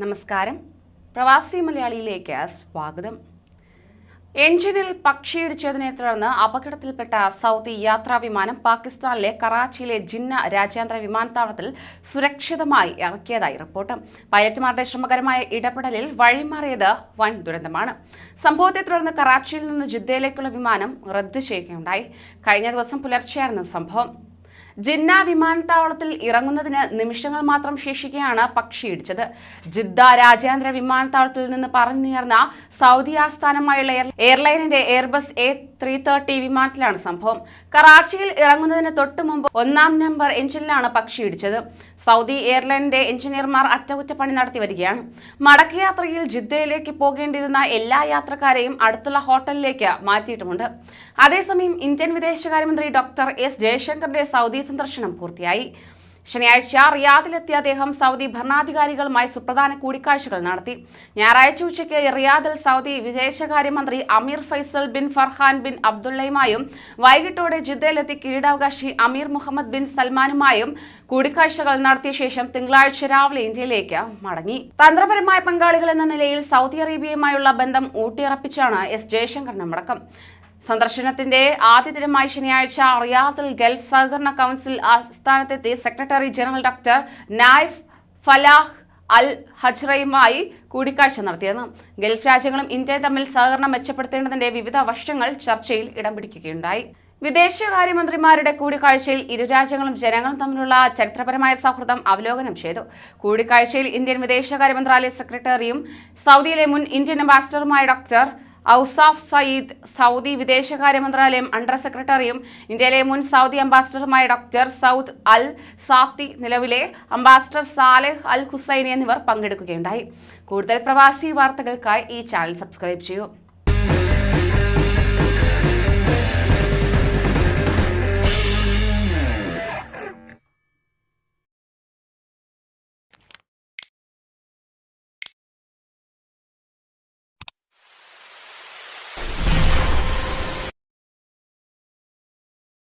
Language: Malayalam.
നമസ്കാരം. പ്രവാസി മലയാളിയിലേക്ക് സ്വാഗതം. എഞ്ചിനിൽ പക്ഷിയിടിച്ചതിനെ തുടർന്ന് അപകടത്തിൽപ്പെട്ട സൗദി യാത്രാ വിമാനം പാകിസ്ഥാനിലെ കറാച്ചിയിലെ ജിന്ന രാജ്യാന്തര വിമാനത്താവളത്തിൽ സുരക്ഷിതമായി ഇറക്കിയതായി റിപ്പോർട്ട്. പൈലറ്റുമാരുടെ ശ്രമകരമായ ഇടപെടലിൽ വഴിമാറിയത് വൻ ദുരന്തമാണ്. സംഭവത്തെ തുടർന്ന് കറാച്ചിയിൽ നിന്ന് ജിദ്ദയിലേക്കുള്ള വിമാനം റദ്ദു ചെയ്യുകയുണ്ടായി. കഴിഞ്ഞ ദിവസം പുലർച്ചെയായിരുന്നു സംഭവം. ജിന്ന വിമാനത്താവളത്തിൽ ഇറങ്ങുന്നതിന് നിമിഷങ്ങൾ മാത്രം ശേഷിക്കെയാണ് പക്ഷിയിടിച്ചത് ജിദ്ദ രാജ്യാന്തര വിമാനത്താവളത്തിൽ നിന്ന് പറഞ്ഞുയർന്ന സൗദി ആസ്ഥാനമായുള്ള എയർ- എയർലൈനിന്റെ എയർബസ് എ ത്രീ തേർട്ടി വിമാനത്തിലാണ് സംഭവം. കറാച്ചിയിൽ ഇറങ്ങുന്നതിന് തൊട്ടു മുമ്പ് ഒന്നാം നമ്പർ എഞ്ചിനിലാണ് പക്ഷി ഇടിച്ചത്. സൗദി എയർലൈനിന്റെ എഞ്ചിനീയർമാർ അറ്റകുറ്റപ്പണി നടത്തി വരികയാണ്. മടക്കയാത്രയിൽ ജിദ്ദയിലേക്ക് പോകേണ്ടിയിരുന്ന എല്ലാ യാത്രക്കാരെയും അടുത്തുള്ള ഹോട്ടലിലേക്ക് മാറ്റിയിട്ടുമുണ്ട്. അതേസമയം ഇന്ത്യൻ വിദേശകാര്യമന്ത്രി ഡോക്ടർ എസ് ജയശങ്കറിന്റെ സൗദി സന്ദർശനം പൂർത്തിയായി. ശനിയാഴ്ച റിയാദിലെത്തിയ അദ്ദേഹം സൗദി ഭരണാധികാരികളുമായി സുപ്രധാന കൂടിക്കാഴ്ചകൾ നടത്തി. ഞായറാഴ്ച ഉച്ചയ്ക്ക് റിയാദിൽ സൗദി വിദേശകാര്യമന്ത്രി Amir Faisal bin Farhan bin അബ്ദുള്ളയുമായും വൈകിട്ടോടെ ജിദ്ദയിലെത്തി കിരീടാവകാശി അമീർ മുഹമ്മദ് ബിൻ സൽമാനുമായും കൂടിക്കാഴ്ചകൾ നടത്തിയ ശേഷം തിങ്കളാഴ്ച രാവിലെ ഇന്ത്യയിലേക്ക് മടങ്ങി. തന്ത്രപരമായ പങ്കാളികൾ എന്ന നിലയിൽ സൗദി അറേബ്യയുമായുള്ള ബന്ധം ഊട്ടിയുറപ്പിച്ചാണ് എസ് ജയശങ്കറിന്റെ മടക്കം. സന്ദർശനത്തിന്റെ ആദ്യ ദിനമായി ശനിയാഴ്ച റിയാദിൽ ഗൾഫ് സഹകരണ council ആസ്ഥാനത്തെത്തി secretary general doctor Nayef Falah Al ഹജ്റയുമായി കൂടിക്കാഴ്ച നടത്തിയത് ഗൾഫ് രാജ്യങ്ങളും ഇന്ത്യയും തമ്മിൽ സഹകരണം മെച്ചപ്പെടുത്തേണ്ടതിന്റെ വിവിധ വശങ്ങൾ ചർച്ചയിൽ ഇടം പിടിക്കുകയുണ്ടായി. വിദേശകാര്യമന്ത്രിമാരുടെ കൂടിക്കാഴ്ചയിൽ ഇരു രാജ്യങ്ങളും ജനങ്ങളും തമ്മിലുള്ള ചരിത്രപരമായ സൗഹൃദം അവലോകനം ചെയ്തു. കൂടിക്കാഴ്ചയിൽ ഇന്ത്യൻ വിദേശകാര്യ മന്ത്രാലയ സെക്രട്ടറിയും സൗദിയിലെ മുൻ ഇന്ത്യൻ അംബാസിഡറുമായ ഡോക്ടർ ഔസാഫ് സയ്യിദ് സൗദി വിദേശകാര്യ മന്ത്രാലയം അണ്ടർ സെക്രട്ടറിയും ഇന്ത്യയിലെ മുൻ സൗദി അംബാസിഡറുമായ ഡോക്ടർ സൗദ് അൽ സാത്തി നിലവിലെ അംബാസിഡർ സാലെഹ് അൽ ഹുസൈനി എന്നിവർ പങ്കെടുക്കുകയുണ്ടായി. കൂടുതൽ പ്രവാസി വാർത്തകൾക്കായി ഈ ചാനൽ സബ്സ്ക്രൈബ് ചെയ്യൂ.